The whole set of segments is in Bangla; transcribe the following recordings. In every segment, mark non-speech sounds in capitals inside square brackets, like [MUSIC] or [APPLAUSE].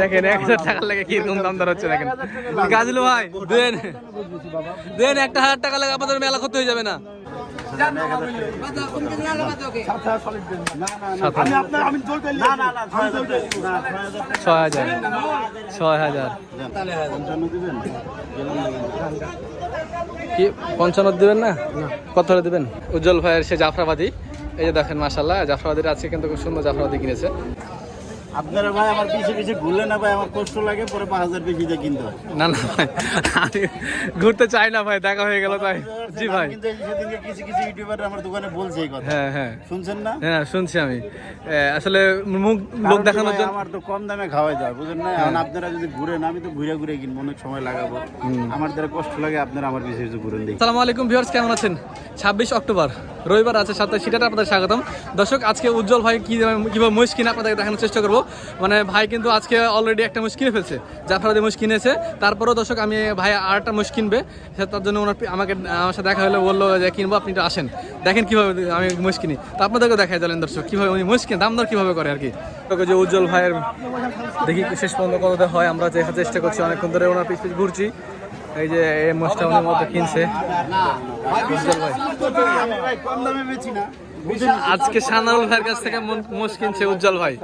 দেখেন এক হাজার টাকার লেগে কীরকম দাম দর হচ্ছে দেখেন। গাজলু ভাই দেন। দেন একটা হাজার টাকা লাগে আপনাদের মেলা ক্ষতি হয়ে যাবে না। ছয় হাজার। ছয় হাজার। কি পঞ্চান্ন দিবেন না? কত দিবেন? উজ্জ্বল ভাইয়ের সে জাফরাবাদী। এই যে দেখেন মাসাল্লাহ জাফরাবাদির আছে কিন্তু খুব সুন্দর জাফরাবাদি কিনেছে। আপনারা ভাই আমার পিছে পিছে ঘুরলে না ভাই আমার কষ্ট লাগে পরে পাঁচ হাজার বেশি দিয়ে কিনতে হয়। না না ভাই আমি ঘুরতে চাই না ভাই দেখা হয়ে গেল তাই। জি ভাই। কিন্তু সেদিনকে কিছু কিছু ইউটিউবার আমার দোকানে বলছে এই কথা। হ্যাঁ হ্যাঁ। শুনছেন না? হ্যাঁ শুনছি আমি। আসলে মুখ লোক দেখানোর জন্য আমার তো কম দামে খাওয়াই যায় বুঝেন না? এখন আপনারা যদি ঘুরেন আমি তো ঘুরে ঘুরে কিনবো অনেক সময় লাগাবো। আমার দ্বারা কষ্ট লাগে আপনারা আমার পিছে পিছে ঘুরেন দেখি। আসসালামু আলাইকুম ভিউয়ার্স কেমন আছেন? ছাব্বিশ অক্টোবর রবিবার আছে সাতাশ সেটাতে আপনাদের স্বাগতম। দর্শক আজকে উজ্জ্বল ভাই কি কীভাবে মহিষ কিনে আপনাদের দেখানোর চেষ্টা করব? মানে ভাই কিন্তু আজকে অলরেডি একটা মহিষ কিনে ফেলছে জাফরাদি মুশ কিনেছে তারপরেও দর্শক আমি ভাই আর একটা মহিষ কিনবে সে তার জন্য ওনার আমাকে আমার সাথে দেখা হলে বলল যে কিনবো আপনি একটু আসেন দেখেন কীভাবে আমি মহিষ কিনি তো আপনাদেরকে দেখাই দিলেন দর্শক কীভাবে উনি মহিষ কিনে দাম দর কীভাবে করে আর কি যে উজ্জ্বল ভাইয়ের দেখি শেষ পর্যন্ত কত হয় আমরা দেখার চেষ্টা করছি অনেকক্ষণ ধরে ওনার পিছ পিছ ঘুরছি এই যে এই উনি মধ্যে কিনছে উজ্জ্বল ভাই ভাই কম দামে বেচি না আজকে সানারুল ভাইয়ের কাছ থেকে মোষ কিনছে উজ্জ্বল ভাই।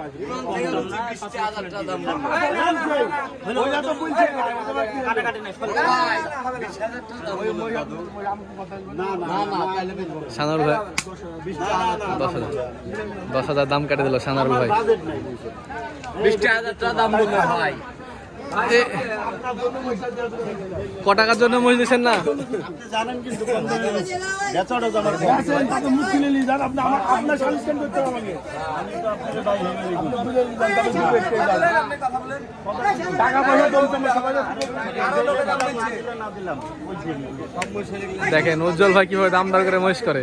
ভাই, দশ হাজার। হাজার দাম কাটে দিল সানারুল ভাই। বাজেট নাই এ- ক টাকার জন্য মোষ দিচ্ছেন না? আপনি জানেন কিন্তু কম দামে বেচি বেচাটা তো আমার কম। আপনার সালিশন করতে হবে আমাকে। আমি তো আপনাকে ভাই হেমে লিখি। টাকা পয়সা দমছে না সবাই না দিলাম। বলছি আমি। দেখেন উজ্জ্বল ভাই কীভাবে দাম দর করে মহিষ করে।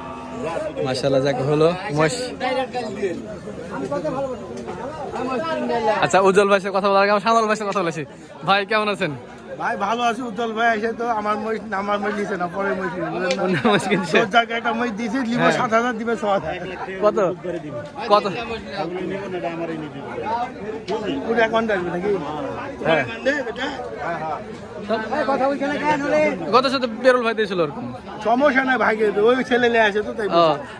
মাশাল্লাহ যাক হলো। আচ্ছা উজ্জ্বল ভাই কথা বলার আগে আমার সানাল ভাই কথা বলেছি। ভাই, কেমন আছেন? ভাই ভালো আছি উজ্জ্বল ভাই এসে তো আমার মই আমার মই নিছে না পরে মই অন্য কিনছে। তোর জায়গায় একটা মই দিয়েছি নিব হ্যাঁ। সাত হাজার দিবে ছ হাজার। কত? কত। পুরো অ্যাকাউন্ট আসবে নাকি? হ্যাঁ। বেটা কত সাথে বেরোল ভাই দিয়েছিল ওরকম? সমস্যা নাই ভাই ওই ছেলে আসে তো তাই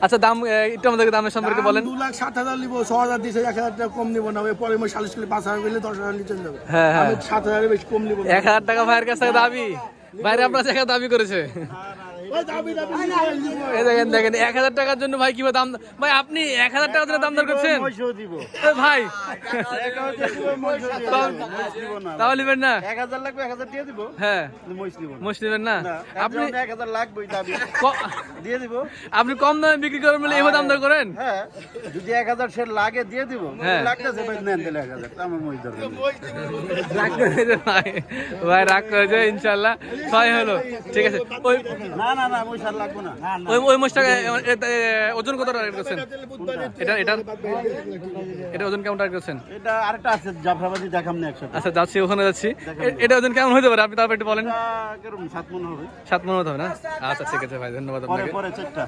আচ্ছা দাম একটু আমাদেরকে দামের সম্পর্কে বলেন। দু লাখ সাত হাজার নিবো ছ হাজার দিছে এক হাজার টাকা কম নিবো না পরে মই সালিশ পাঁচ হাজার গেলে দশ হাজার নিচে যাবে। হ্যাঁ, হ্যাঁ। সাত হাজারের বেশি কম নিবো এক হাজার টাকা ভাইয়ের কাছ থেকে দাবি বাইরে আপনার জায়গা দাবি করেছে। দেখেন দেখেন এক হাজার টাকার জন্য ভাই কীভাবে দাম ভাই আপনি এক হাজার টাকা ধরে দাম দর করছেন? ভাই। না। নেবেন না? এক হাজার লাগবে, আপনি এক হাজার। আপনি কম দামে বিক্রি করেন বলে এভাবে দাম দর করেন? যদি এক হাজার সে লাগে দিয়ে দিব ভাই ভাই ভাই রাগ ইনশাল্লাহ। ছয় হলো ঠিক আছে। না না না লাগবে না। ওই ওই ওজন কত টাকা করছেন? এটা এটার এটা ওজন কেমন টাকা করছেন? এটা আরেকটা আছে জাফরাবাদি দেখাম না একসাথে। আচ্ছা যাচ্ছি ওখানে যাচ্ছি। এটা ওজন কেমন হতে পারে? আপনি তারপর একটু বলেন। সাত মন হবে? সাত মনে হবে না? আচ্ছা ঠিক আছে ভাই ধন্যবাদ আপনাকে। পরে চেকটা।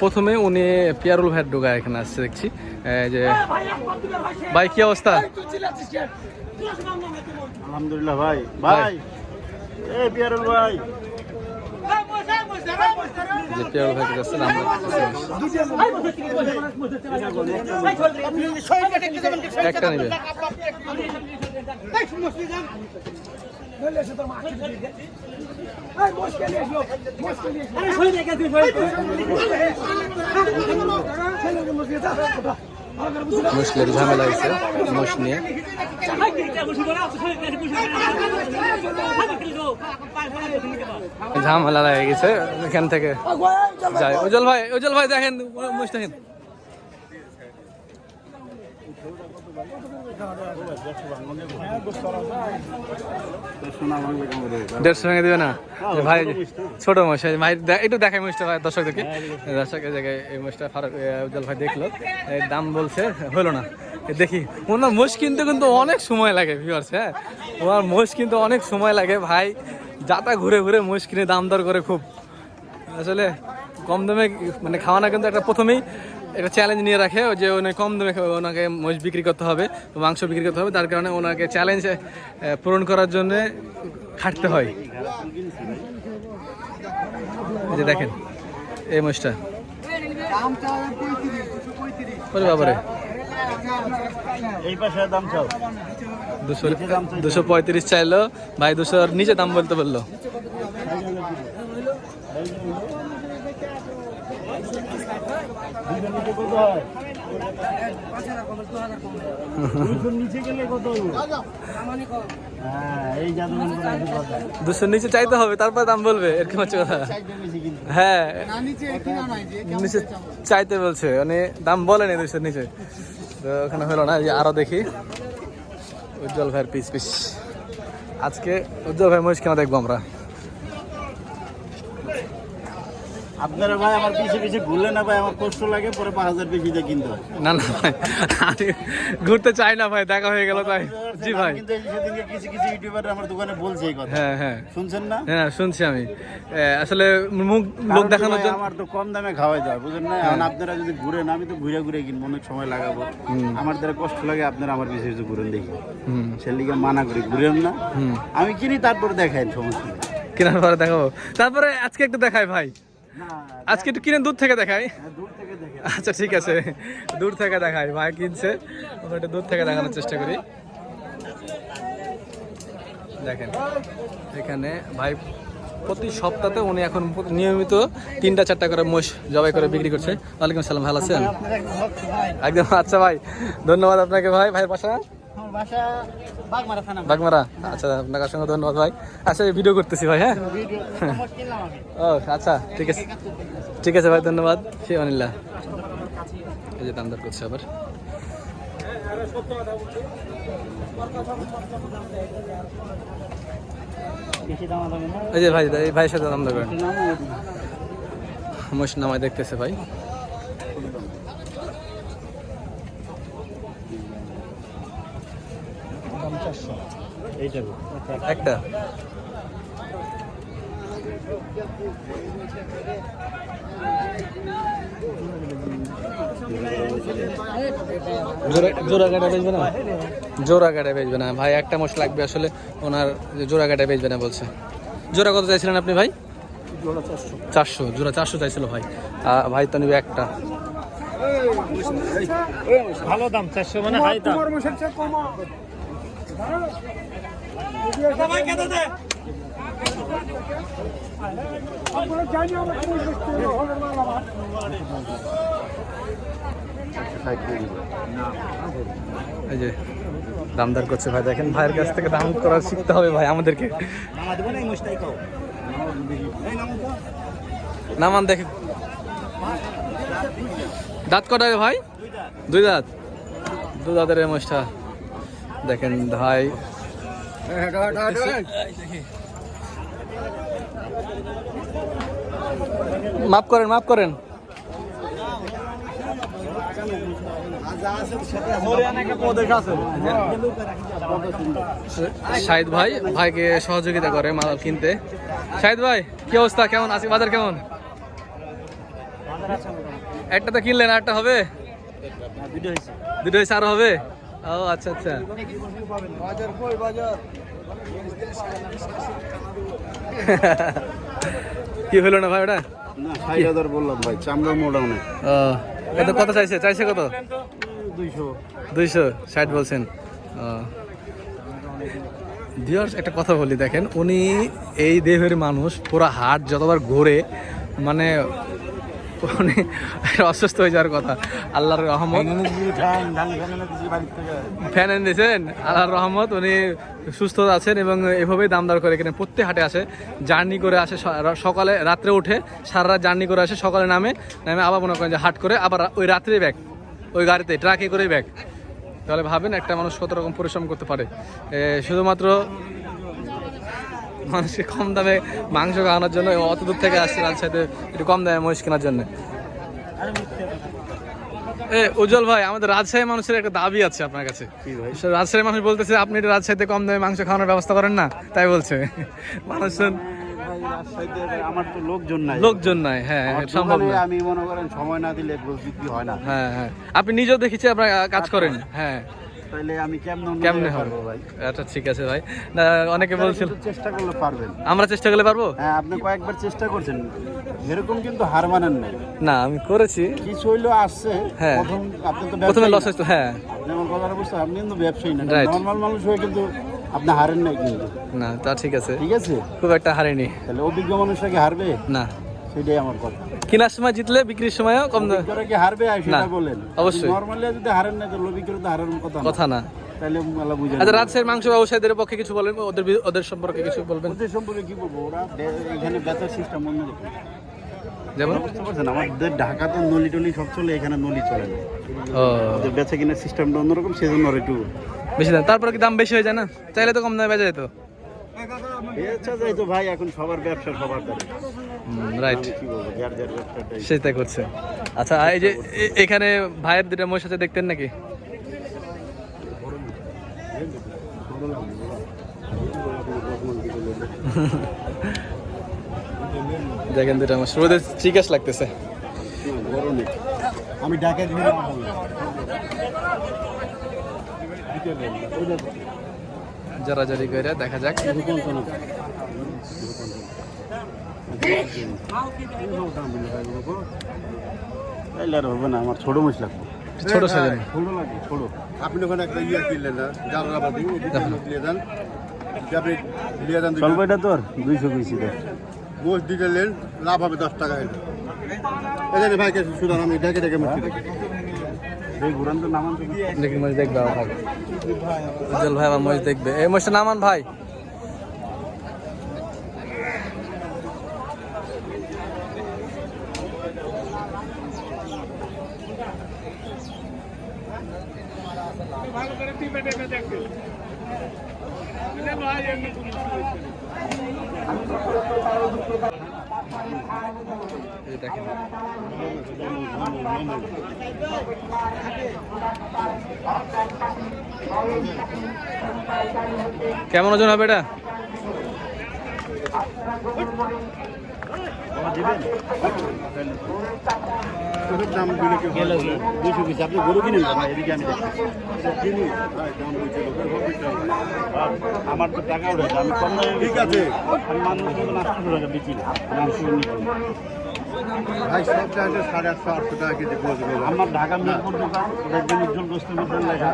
প্রথমে উনি পিয়ারুল ভাইয়ের ডোগা এখানে আসছে দেখছি। যে ভাই কি অবস্থা? আলহামদুলিল্লাহ ভাই ভাই। এ পিয়ারুল ভাই। যে পিয়ারুল ভাই কাছে একটা নেবে। মুশকিলের ঝামেলা হয়েছে মোষ নিয়ে। ঝামেলা লাগে গেছে, এখান থেকে যাই উজ্জ্বল ভাই উজ্জ্বল ভাই দেখেন মোষ দেখেন। দেড়শো টাকা দিবে না? ভাই, ছোট মশাই ভাই একটু দেখাই মুসটা ভাই, দর্শকদেরকে। দর্শকের জায়গায় এই মুসটা ফারুক উজ্জ্বল ভাই দেখল। দাম বলছে, হলো না। দেখি ওনার মোষ কিনতে কিন্তু অনেক সময় লাগে ভিউয়ার্স হ্যাঁ? ওনার মোষ কিনতে অনেক সময় লাগে, ভাই। যাতা ঘুরে ঘুরে মোষ কিনে দাম দর করে খুব। আসলে কম দামে মানে খাওয়ানো কিন্তু একটা প্রথমেই একটা চ্যালেঞ্জ নিয়ে রাখে, যে উনি কম দামে ওনাকে মোষ বিক্রি করতে হবে, মাংস বিক্রি করতে হবে, তার কারণে ওনাকে চ্যালেঞ্জ পূরণ করার জন্য খাটতে হয়। যে দেখেন, এই মোষটা দুশো পঁয়ত্রিশ চাইলো, ভাই দুশোর নিচে দাম বলতে বলল নিচে গেলে কত হ্যাঁ এই জাদু দুশোর নিচে চাইতে হবে তারপর দাম বলবে এরকম হচ্ছে কথা। হ্যাঁ। নিচে চাইতে বলছে মানে দাম বলেনি দুশোর নিচে। তো ওখানে হলো না যে আরও দেখি। উজ্জ্বল ভাইয়ের পিস পিস। আজকে উজ্জ্বল ভাই মহিষ কেন দেখব আমরা। আপনারা ভাই আমার পিছে পিছে ঘুরলে না ভাই আমার কষ্ট লাগে পরে পাঁচ হাজার বেশি দিয়ে কিনতে হয়। না না ভাই আমি ঘুরতে চাই না ভাই দেখা হয়ে গেল তাই। জি ভাই। কিন্তু সেদিনকে কিছু কিছু ইউটিউবার আমার দোকানে বলছে এই কথা। হ্যাঁ হ্যাঁ। শুনছেন না? হ্যাঁ শুনছি আমি। আসলে মুখ লোক দেখানোর জন্য আমার তো কম দামে খাওয়াই যায় বুঝেন না? এখন আপনারা যদি ঘুরেন আমি তো ঘুরে ঘুরে কিনবো অনেক সময় লাগাবো। আমার দ্বারা কষ্ট লাগে আপনারা আমার পিছিয়ে পিছিয়ে ঘুরেন দেখি। সেলিকে মানা করি ঘুরেন না। আমি কিনি তারপর দেখাই সমস্যা কেনার পরে দেখাবো। তারপরে আজকে একটু দেখাই ভাই। আজকে একটু কিনে দূর থেকে দেখাই। হ্যাঁ, আচ্ছা ঠিক আছে। দূর থেকে দেখাই ভাই কিনছে। আমরা একটু দূর থেকে দেখানোর চেষ্টা করি। দেখেন এখানে ভাই প্রতি সপ্তাহে উনি এখন নিয়মিত তিনটা চারটা করে মোষ জবাই করে বিক্রি করছে। ওয়ালাইকুম সালাম ভালো আছেন? একদম আচ্ছা ভাই ধন্যবাদ আপনাকে ভাই ভাই বাসা বাগমারা আচ্ছা আপনাকে অসংখ্য ধন্যবাদ ভাই। আচ্ছা ভিডিও করতেছি ভাই হ্যাঁ? ও আচ্ছা ঠিক আছে। ঠিক আছে ভাই ধন্যবাদ। সে অনিল্লা। এই যে দাম দর করছে আবার। এই যে ভাই এই ভাইয়ের সাথে দাম দর করেন মোশ নামায় দেখতেছে ভাই। এইটা একটা। জোড়া কাটা বেচবে না? জোড়া কাটা বেচবে না। ভাই একটা মোষ লাগবে আসলে ওনার যে জোড়া কাটা বেচবে না বলছে। জোড়া কত চাইছিলেন আপনি ভাই? চারশো। জোড়া চারশো চাইছিল ভাই। ভাই তো নিবে একটা। ভালো দাম চারশো মানে হাই দাম। এই যে দামদার করছে ভাই দেখেন ভাইয়ের কাছ থেকে দাম করা শিখতে হবে ভাই আমাদেরকে। নামা দেবো না এই মুষ্টাই খাও। নামান দেখে। দাঁত কটা ভাই? দুই দাঁত। দু দাঁতের মোষটা দেখেন ভাই মাফ করেন মাফ করেন। শাহিদ ভাই, ভাইকে সহযোগিতা করে মাল কিনতে। শাহিদ ভাই, কি অবস্থা? কেমন? আছে বাজার কেমন? একটা তো কিনলেন আরটা হবে? দুটো হয়েছে, আরও হবে? ও আচ্ছা আচ্ছা। কি হলো না ভাই ওটা? না ষাট হাজার বললাম ভাই চামড়া মোটা অনেক। ও এটা কত চাইছে? চাইছে কত? দুইশো। দুইশো ষাট বলছেন। ভিউয়ার্স একটা কথা বলি দেখেন উনি এই দেহের মানুষ পুরো হাট যতবার ঘোরে মানে উনি অসুস্থ হয়ে যাওয়ার কথা। আল্লাহর রহমত। ফ্যান এনে দিয়েছেন আল্লাহর রহমত উনি সুস্থ আছেন এবং এভাবেই দাম দর করে এখানে প্রত্যেক হাটে আসে। জার্নি করে আসে সকালে রাত্রে উঠে সারা রাত জার্নি করে আসে সকালে নামে। নামে আবার মনে করেন যে হাট করে আবার ওই রাত্রে ব্যাগ ওই গাড়িতে ট্রাকে করে ব্যাগ। তাহলে ভাবেন একটা মানুষ কত রকম পরিশ্রম করতে পারে। শুধুমাত্র মানুষকে কম দামে মাংস খাওয়ানোর জন্য অত দূর থেকে আসছে রাজশাহীতে একটু কম দামে মহিষ কেনার জন্য। এ উজ্জ্বল ভাই আমাদের রাজশাহী মানুষের একটা দাবি আছে আপনার কাছে। রাজশাহীর মানুষ বলতেছে আপনি রাজশাহীতে কম দামে মাংস খাওয়ানোর ব্যবস্থা করেন না? তাই বলছে। মানুষ ভাই, রাজশাহীতে আমার তো লোকজন নাই। লোকজন নাই হ্যাঁ সম্ভব দোকানে না। আমি মনে করেন সময় না দিলে হয় না। হ্যাঁ হ্যাঁ। আপনি নিজেও দেখেছি আপনার কাজ করেন। হ্যাঁ। আমি কেমন কেমনে হবে ভাই? আচ্ছা ঠিক আছে ভাই। না অনেকে বলছিল চেষ্টা করলে পারবেন। আমরা চেষ্টা করলে পারব? হ্যাঁ আপনি কয়েকবার চেষ্টা করছেন। এরকম কিন্তু হার মানেন নাই। না আমি করেছি। কিছু হইল আসছে। হ্যাঁ। প্রথম আপনি তো প্রথমে লস। হ্যাঁ। আপনি আমার কথাটা বুঝতে আপনি কিন্তু ব্যবসায়ী না. মানুষ হয়ে কিন্তু আপনি হারেন নাই কিন্তু। না তা ঠিক আছে। ঠিক আছে? খুব একটা হারেনি। তাহলে অভিজ্ঞ মানুষরা কি হারবে? না। সেটাই আমার কথা। কেনার সময় জিতলে বিক্রির সময়ও কম দামে। কি হারবে আর সেটা না, বলেন অবশ্যই। নর্মালি যদি হারেন না তাহলে অভিজ্ঞরা তো হারার কথা না। কথা না। তাহলে মেলা বুঝে আচ্ছা রাজশাহীর মাংস ব্যবসায়ীদের পক্ষে কিছু বলেন? ওদের ওদের সম্পর্কে কিছু বলবেন? ওদের সম্পর্কে কি বলব? ওরা এখানে বেচার সিস্টেম অন্যরকম। যেমন? আমাদের ঢাকা তো নলি টলি সব চলে এখানে নলি চলে না। ও। ওদের বেচা কিনার সিস্টেমটা অন্যরকম সেজন্য ওরা একটু বেশি দাম তারপরে কি দাম বেশি হয়ে যায় না? চাইলে তো কম দামে বেচা যেত। বেচা যায় তো ভাই এখন সবার ব্যবসা সবার দ্বারা। রাইট যার যার ব্যবসাটাই। করছে। আচ্ছা এই যে এখানে ভাইয়ের দুটা মহিষ আছে দেখতেন নাকি? দেখেন দুটা আমার রোদে চিকাস লাগতেছে। আমি ঢাকা দিয়ে করে দেখা যাক। হবে না আমার ছোট মুছ লাগবে। ছোট সাইজের ছোট আপনি ওখানে একটা ইয়া কিনলেন না জানালা বাবু দিয়ে দেন আপনি দিয়ে দেন চলবে এটা তোর দুইশো দেখ গোস দিতে লাভ হবে দশ টাকা এখানে ভাইকে শুধান আমি ডেকে ডেকে নামান তো দেখি। মহিষ দেখবে ভাই। উজ্জ্বল ভাই আমার মহিষ দেখবে। এই ভাই। কেমন ওজন হবে এটা? দাম গেলে দুইশো আপনি গরু কিনি আমার তো টাকা উঠেছে, আমি কম ঠিক আছে আমি মানুষ বেচি না ভাই সব চাইছে সাড়ে আটশো আটশো টাকা কেজি আমার ঢাকা মিরপুর দোকান দেখবেন উজ্জ্বল লেখা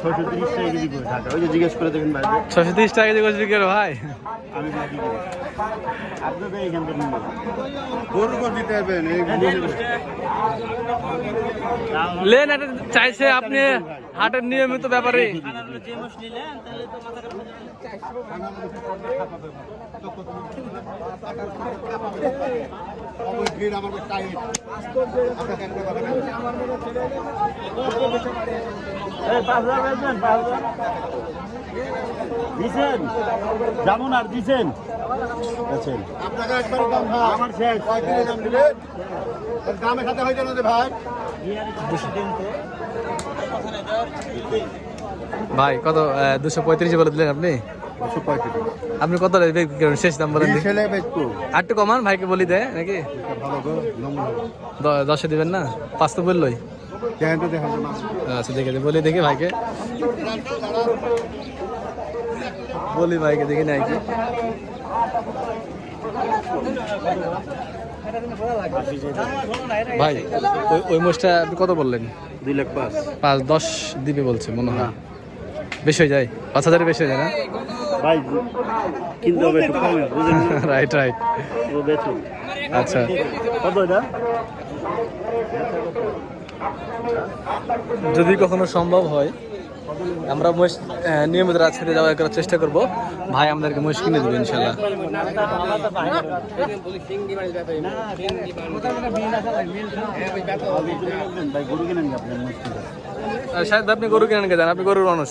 ছয়শো তিরিশ টাকা কেজি করে ঢাকা ওই যে জিজ্ঞেস করে দেখেন ভাই। ছশো তিরিশ টাকা কেজি করছি কেন ভাই। আমি বিক্রি করি? এইখান থেকে গরু গোস দিতে পারবেন লেন এটা চাইছে আপনি হাটের নিয়মিত ব্যাপারে। [LAUGHS] ভিড় আমার টাইট। আপনাকে একটা কথা। দিছেন? যেমন আর দিছেন? আছেন। আপনাকে একবার দাম ভাই আমার শেষ। দাম দিবেন দামের সাথে হয়ে যাবে ভাই। ভাই কত দুশো পঁয়ত্রিশ বলে দিলেন আপনি? আপনি কত শেষ দাম বলেন আর একটু কমান ভাইকে বলি দেয় নাকি? দশে দিবেন না? পাঁচ তো বললোই। আচ্ছা দেখে দে বলি দেখি ভাইকে। বলি ভাইকে দেখি নাই কি। ভাই ওই ওই মোষটা আপনি কত বললেন? দুই লাখ পাঁচ। পাঁচ দশ দিবে বলছে মনে হয়। বেশি হয়ে যায়? পাঁচ হাজারের বেশি হয়ে যায় না? ভাই কিনতে হবে একটু কমে বুঝলেন? রাইট রাইট ও বেচুন। আচ্ছা। কত এটা? যদি কখনো সম্ভব হয় আমরা মহিষ নিয়মিত রাজশাহীতে যাওয়া করার চেষ্টা করব। ভাই আমাদেরকে মহিষ কিনে দেবে ইনশাল্লাহ শাহেদ আপনি গরু কিনেন কে যান আপনি গরুর মানুষ।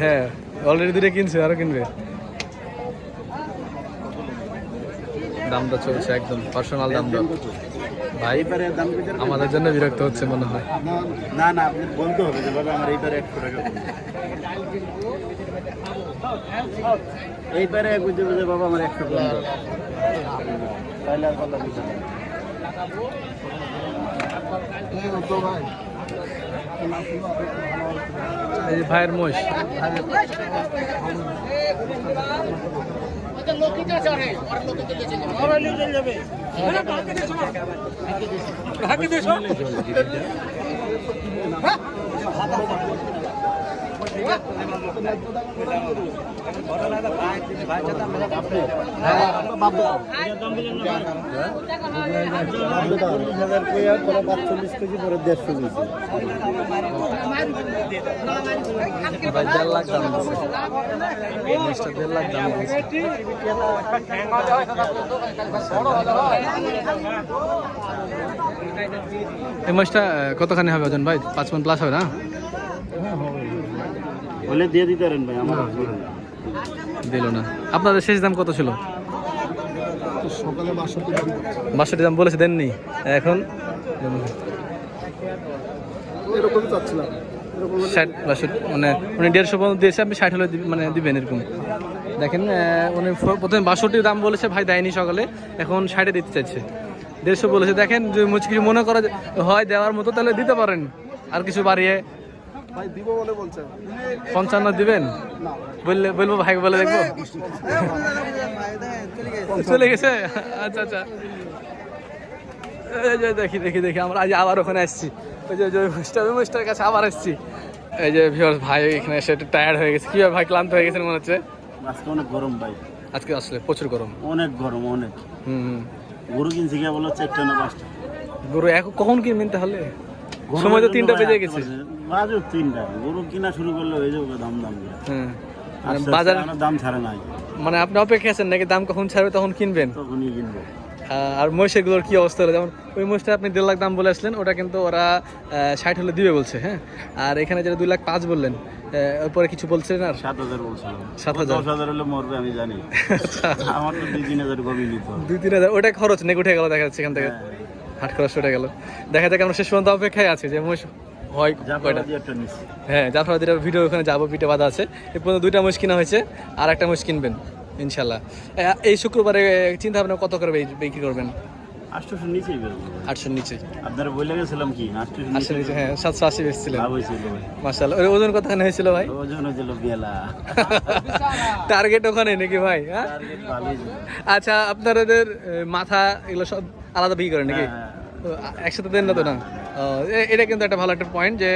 হ্যাঁ অলরেডি দুটো কিনছে আরও কিনবে। দামটা চলছে একদম পার্সোনাল ভাই আমাদের জন্য বিরক্ত হচ্ছে মনে হয়। না না আপনি বলতে হবে যে বাবা আমার এইবারে একশো টাকা দিন। এইবারে বুঝতে বুঝে বাবা আমার একশো টাকা তাহলে আর কথা বুঝতে হবে না। এই যে ভাইয়ের পরে পাঁচচল্লিশ কেজি পরে দেড়শো কেজি ভাই দেড় লাখ দাম দেড় লাখ দাম এই আহ, কতখানি হবে ওজন ভাই? পাঁচ মন প্লাস হবে না? বলে দিয়ে দিতে পারেন ভাই আমার দিল না। আপনাদের শেষ দাম কত ছিল? সকালে বাষট্টি দাম বলেছে দেননি। এখন? এরকমই চাচ্ছিলাম। ষাট বাষট্টি মানে উনি দেড়শো পর্যন্ত দিয়েছে আপনি ষাট হলে মানে দিবেন এরকম। দেখেন উনি প্রথমে বাষট্টির দাম বলেছে ভাই দেয়নি সকালে এখন ষাটে দিতে চাইছে। দেড়শো বলেছে দেখেন যদি কিছু মনে করা হয় দেওয়ার মতো তাহলে দিতে পারেন আর কিছু বাড়িয়ে। পঞ্চান্ন দিবেন? বললে বলব ভাই বলে দেখব? চলে গেছে? আচ্ছা আচ্ছা। দেখি দেখি দেখি আমরা আজ আবার ওখানে আসছি। ওই যে মুস্টার মুস্টার কাছে আবার আসছি এই যে ভিউয়ার্স ভাই এখানে এসে একটু টায়ার্ড হয়ে গেছে। কি ব্যাপার ভাই ক্লান্ত হয়ে গেছেন মনে হচ্ছে? আজকে অনেক গরম ভাই। আজকে আসলে প্রচুর গরম। অনেক গরম অনেক। হুম গরু কিনছি গিয়ে বলো চারটা না পাঁচটা। গরু এখন কখন কিনবেন তাহলে? সময় তো তিনটা বেজে গেছে। তিনটা। গরু কিনা শুরু করলে হয়ে যাবে দাম দাম। বাজার দাম ছাড়ে নাই। মানে আপনি অপেক্ষা আছেন নাকি দাম কখন ছাড়বে তখন কিনবেন? তখনই কিনবো। আহ, আর মহিষেরগুলোর কি অবস্থা হলো? যেমন ওই মহিষটা আপনি দেড় লাখ দাম বলে আসলেন ওটা কিন্তু ওরা ষাট হলে দিবে বলছে হ্যাঁ? আর এখানে যেটা দুই লাখ পাঁচ বললেন ওপরে কিছু বলছিলেন আর? সাত হাজার বলছিলাম। সাত হাজার। দশ হাজার হলে মরবে আমি জানি। আচ্ছা। আমার তো দুই তিন হাজার কমই নিতে দুই তিন হাজার ওটা খরচ নেই উঠে গেল দেখা যাচ্ছে এখান থেকে। হ্যাঁ। হাট খরচ উঠে গেল। দেখা যাক আমরা শেষ পর্যন্ত অপেক্ষায় আছি যে মহিষ হয় কয়টা। হ্যাঁ জাফরাবাদির ভিডিও ওখানে যাব পিঠে বাঁধা আছে। এ পর্যন্ত দুইটা মহিষ কিনা হয়েছে আর একটা মহিষ কিনবেন। ইনশাল্লাহ। এই শুক্রবারে চিন্তা ভাবনা কত করে বিক্রি করবেন? আটশোশো নিচেই আটশোর নিচে। আপনারা বলে গেছিলাম কি? আটশোশো নিচে হ্যাঁ সাতশো আশি বেচছিলেন ওজন কতখানি হয়েছিল ভাই? ওজন হয়েছিল বেলা। [LAUGHS] টার্গেট ওখানে নাকি ভাই হ্যাঁ। আচ্ছা আপনাদের মাথা এগুলো সব আলাদা বিক্রি করেন নাকি? হ্যাঁ, একসাথে দেন না তো না? এটা কিন্তু একটা ভালো একটা পয়েন্ট যে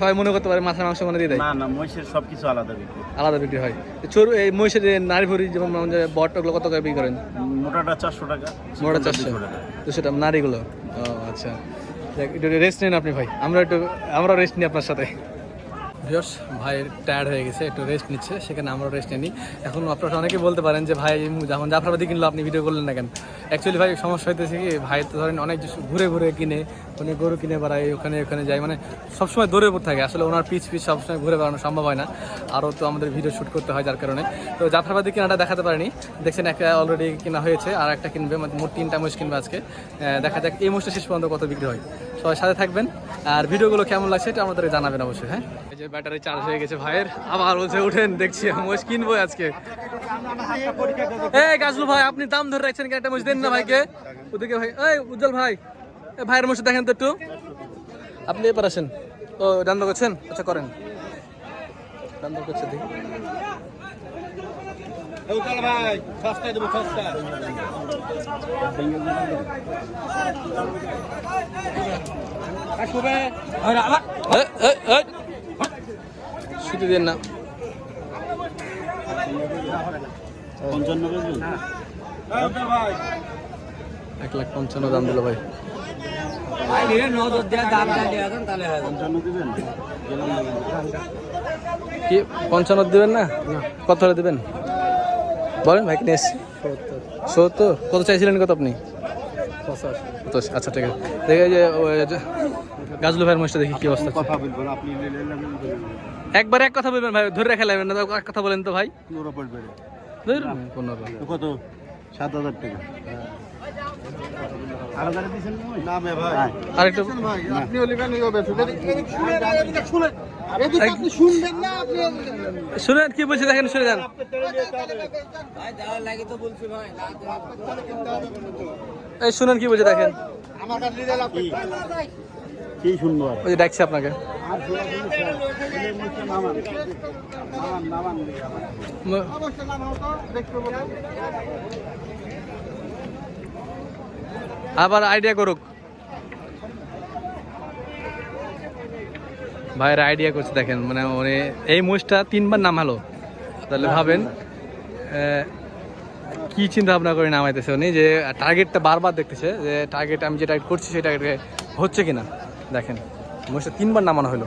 সবাই মনে করতে পারে মাথার মাংস মানে দিয়ে দেয়। না না মহিষের সবকিছু আলাদা বিক্রি। আলাদা বিক্রি হয়। চোর এই মহিষের যে নারী ভরি যেমন যে বট ওগুলো কত করে বিক্রি করেন? মোটাটা চারশো টাকা মোটা চারশো। টাকা। দুশো টাকা নারীগুলো। ও আচ্ছা। একটু রেস্ট নিন আপনি ভাই। আমরা একটু আমরা রেস্ট নিই আপনার সাথে। ভিউয়ার্স ভাই টায়ার্ড হয়ে গেছে, একটু রেস্ট নিচ্ছে, সেখানে আমরাও রেস্ট নিই। এখন আপনারা অনেকে বলতে পারেন যে, ভাই যখন জাফরাবাদি কিনলো, আপনি ভিডিও করলেন না কেন? অ্যাকচুয়ালি ভাই, সমস্যা হইতেছে কি, ভাই তো ধরেন অনেক ঘুরে ঘুরে কিনে, অনেক গরু কিনে বেড়ায়, ওখানে ওখানে যায় মানে সবসময় দৌড়ের উপর থাকে। আসলে ওনার পিচ পিচ সবসময় ঘুরে বেড়ানো সম্ভব হয় না। আরও তো আমাদের ভিডিও শ্যুট করতে হয় যার কারণে। তো জাফরাবাদি কেনাটা দেখাতে পারিনি। দেখছেন একটা অলরেডি কেনা হয়েছে, আর একটা কিনবে মানে মোট তিনটা মোষ কিনবে আজকে। দেখা যাক, এই মোষটা শেষ পর্যন্ত কত বিক্রি হয়। সবাই সাথে থাকবেন। আর ভিডিওগুলো কেমন লাগছে এটা আমাদের জানাবেন অবশ্যই হ্যাঁ? এই যে ব্যাটারি চার্জ হয়ে গেছে ভাইয়ের। আবার বলছে, উঠেন, দেখছি মোষ কিনবো আজকে। এই গাজলু ভাই, আপনি দাম ধরে রাখছেন কেন? একটা মোষ দেন না ভাইকে। ওদিকে ভাই, এই উজ্জ্বল ভাই ভাইয়ের মোষ দেখেন তো একটু। আপনি এবার আসেন। ও দাম করছেন আচ্ছা করেন। দাম দর করছে দেখি ভাই সস্তায় দেবো দেন না। এক লাখ পঞ্চান্ন দাম দিল ভাই। পঞ্চান্ন দিবেন গেলাম না কিন্তু। কি পঞ্চান্ন দিবেন না? কত হলে দেবেন? বলেন ভাই কিনে এসছি। সত্তর। কত চাইছিলেন কত আপনি? পঁচাশি। আচ্ছা ঠিক আছে। দেখে যে গাজলু ভাইয়ের মহিষটা দেখি কি অবস্থা কথা আপনি। একবার এক কথা বলবেন ভাই ধরে রেখে লাগবেন না এক কথা বলেন তো ভাই। পনেরো পড়বে পনেরো। কত? সাত হাজার টাকা। আরও গাড়ি দিয়েছেন না মে ভাই। আর একটু আপনি বেশি এদিক শুনেন এদিক শুনেন এদিক আপনি শুনবেন না আপনি শুনেন কি বলছি দেখেন শুনে যান। এই শুনেন কি বলছে দেখেন। আমার কাছে নিলে কি? কি শুনব ওই যে ডাকছে আপনাকে। আর শোনা জিনিস নাই। ছেলে মুখে নামান নামান নামান ম- অবশ্যই নাম হতো দেখতে বলব আবার আইডিয়া করুক ভাইয়ের আইডিয়া করছে দেখেন মানে উনি এই মোষটা তিনবার নামালো। তাহলে ভাবেন কি চিন্তা ভাবনা করে নামাইতেছে উনি যে টার্গেটটা বারবার দেখতেছে যে টার্গেট আমি যে টার্গেট করছি সেই টার্গেটে হচ্ছে কিনা। দেখেন মোষটা তিনবার নামানো হলো।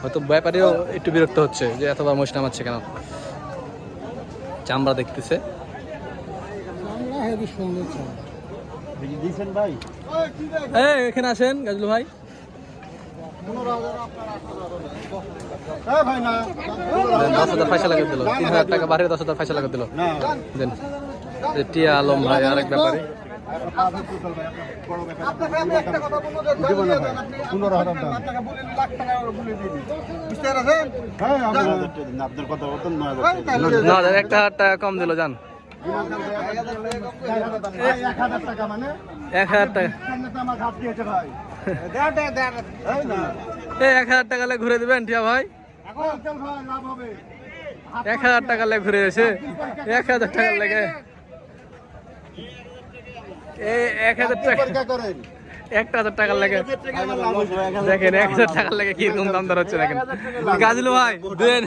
হয়তো ব্যাপারেও একটু বিরক্ত হচ্ছে যে এতবার মোষ নামাচ্ছে কেন? চামড়া দেখতেছে। এখানে আসেন গাজলু ভাই। দশ হাজার পয়সা দিল। তিন হাজার টাকা বাড়িয়ে দশ হাজার পয়সা লাগে দিল। দেন। টিয়া আলম ভাই আরেক ব্যাপারে। একটা টাকা। হ্যাঁ কম দিল জান এক হাজার টাকা মানে? এক হাজার টাকা ঘুরে দিবেন টিয়া ভাই। এখন চল ভাই লাভ হবে এক হাজার টাকা লে ঘুরে এসে এক হাজার টাকা লেগে। এই এক হাজার টাকা একটা হাজার টাকা লেগে। আমার লাভ হয়েছে ভাই, এক হাজার দেখেন এক হাজার টাকা লেগে কীরকম দাম দর হচ্ছে দেখেন। গাজলু ভাই দেন।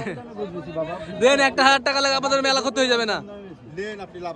দেন একটা হাজার টাকা লাগে আপনাদের মেলা করতে হয়ে যাবে না। আপনি লাভ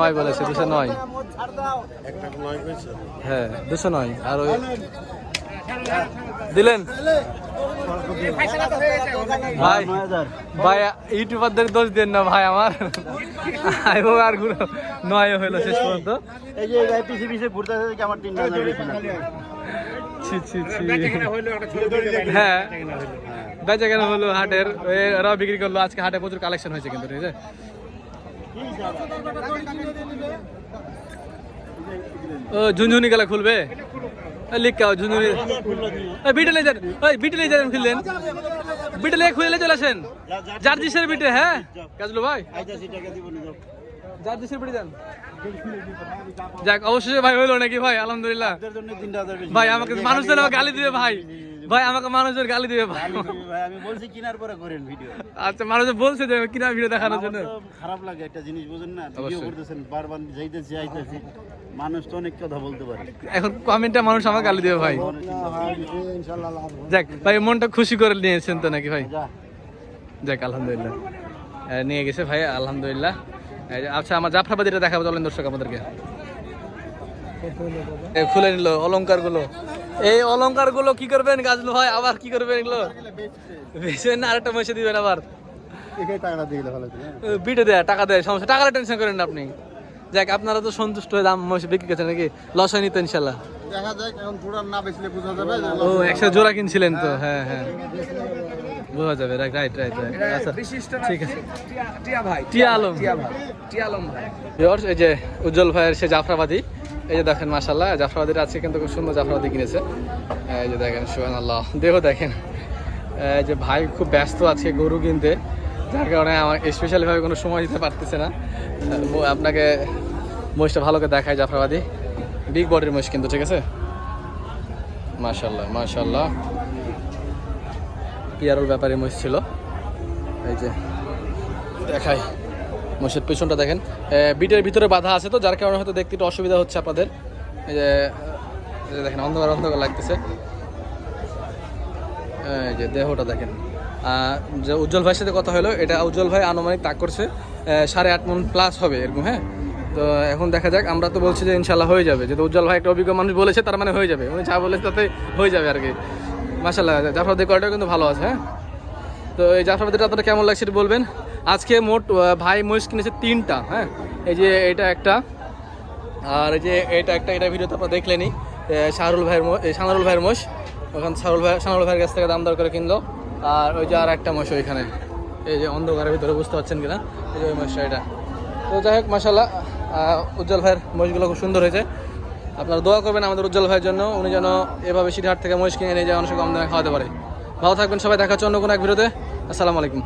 নয় বলেছে দুশো নয়। একটা নয় হয়েছে। হ্যাঁ দুশো নয়। আর ওই দিলেন? ভাই ভাই ইউটিউবারদের দোষ দেন না ভাই আমার। আইবো আর ঘুরো নয় হইল শেষ পর্যন্ত। এই যে ঘুরতে আমার ছি ছি ছি। হ্যাঁ। বেচা কেন হলো হাটের ওরাও বিক্রি করল আজকে হাটে প্রচুর কালেকশন হয়েছে কিন্তু ঠিক আছে? ও ঝুনঝুনি গেলা খুলবে? এ, লিখা ঝুনঝুনি। বিটে লেজার ওই বিটে লেজার খুললেন। বিটে লেগে খুলে চলে আসেন? জার্জিসের বিটে হ্যাঁ? কাজলু ভাই? আইতাছি টাকা দিব না যাও। জার্জিসের বিটে যান। যাক অবশ্যই ভাই হইল নাকি ভাই? আলহামদুলিল্লাহ। আপনাদের জন্য তিনটা হাজার বেশি। ভাই আমাকে মানুষজন গালি দিবে ভাই। ভাই আমাকে মানুষজন গালি দিবে ভাই। ভাই আমি বলছি কিনার পরে করেন ভিডিও আচ্ছা মানুষজন বলছে যে কিনা ভিডিও দেখানোর জন্য। খারাপ লাগে একটা জিনিস বুঝেন না? ভিডিও করতেছেন বারবার যাইতেছি আইতেছি। মানুষ তো অনেক কথা বলতে পারে। এখন কমেন্টে মানুষ আমাকে গালি দিবে ভাই। যাক ভাই মনটা খুশি করে নিয়েছেন তো নাকি ভাই? যাক আলহামদুলিল্লাহ। নিয়ে গেছে ভাই আলহামদুলিল্লাহ। আচ্ছা আমার জাফরাবাদিটা দেখাবো চলেন দর্শক আমাদেরকে। খুলে নিল অলংকারগুলো এই অলংকারগুলো কি করবেন গাছলো ভাই? আবার কি করবেন এগুলো? বেচবেন না আরেকটা মহিষে দিবেন আবার। হ্যাঁ। বিটে দেয় টাকা দেয় সমস্যা। টাকাটা টেনশন করেন না আপনি। যাক আপনারা তো সন্তুষ্ট হয়ে দাম মহিষ বিক্রি করছেন নাকি? লস হয়নি তো ইনশাল্লাহ। দেখা যাক এখন পুরান না বেচলে বোঝা যাবে ও একসাথে জোড়া কিনছিলেন তো হ্যাঁ হ্যাঁ। বোঝা যাবে রাইট রাইট রাইট আচ্ছা ঠিক আছে। টিয়া- ভাই টিয়া আলম। টিয়া ভাই টিয়া আলম ভাই। এই যে উজ্জ্বল ভাইয়ের সে জাফরাবাদি এই যে দেখেন মাশাল্লাহ জাফরাবাদির আজকে কিন্তু খুব সুন্দর জাফরাবাদি কিনেছে। এই যে দেখেন সুহান আল্লাহ দেহ দেখেন। এই যে ভাই খুব ব্যস্ত আজকে গরু কিনতে যার কারণে আমার স্পেশালি ভাবে কোনো সময় দিতে পারতেছে না। আপনাকে মহিষটা ভালো করে দেখায় জাফরাবাদি। বিগ বডির মহিষ কিন্তু ঠিক আছে? মাশাল্লাহ মাশাল্লাহ পিয়ারোর ব্যাপারে মহিষ ছিল। এই যে, দেখাই। মোষের পেছনটা দেখেন। বিটের ভিতরে বাধা আছে তো, যার কারণে হয়তো দেখতে একটু অসুবিধা হচ্ছে আপনাদের। এই যে দেখেন, অন্ধকার অন্ধকার লাগতেছে। এই যে, দেহটা দেখেন। যে উজ্জ্বল ভাইয়ের সাথে কথা হলো, এটা উজ্জ্বল ভাই আনুমানিক তাক করছে। সাড়ে আট মন প্লাস হবে এরকম হ্যাঁ? তো এখন দেখা যাক, আমরা তো বলছি যে ইনশাল্লাহ হয়ে যাবে। যেহেতু উজ্জ্বল ভাই একটা অভিজ্ঞ মানুষ বলেছে, তার মানে হয়ে যাবে। উনি যা বলেছে তাতে হয়ে যাবে আর কি। মাসাল্লাহ জাফরাদের কোয়ালিটিও কিন্তু ভালো আছে হ্যাঁ? তো এই জাফরাবাদিটা আপনাদের কেমন লাগছে একটু বলবেন? আজকে মোট ভাই মহিষ কিনেছে তিনটা হ্যাঁ? এই যে এটা একটা, আর এই যে এটা একটা, এটা ভিডিওতে আপনারা দেখলেনি শাহরুল ভাইয়ের সানারুল ভাইয়ের মোষ ওখানে শাহরুল ভাই সানারুল ভাইয়ের কাছ থেকে দাম দর করে কিনলো, আর ওই যে আর একটা মোষ ওইখানে, এই যে অন্ধকারের ভিতরে, বুঝতে পারছেন কিনা? এই যে ওই মোষটা এটা। তো যাই হোক মাসাল্লাহ উজ্জ্বল ভাইয়ের মহিষগুলো খুব সুন্দর হয়েছে। আপনারা দোয়া করবেন আমাদের উজ্জ্বল ভাইয়ের জন্য। উনি যেন এভাবে সিটিহাট থেকে মহিষ কিনে নিয়ে যায়, অনেক কম দামে খাওয়াতে পারে। ভালো থাকবেন সবাই, দেখা হচ্ছে অন্য কোনো এক ভিডিওতে। আসসালামু আলাইকুম।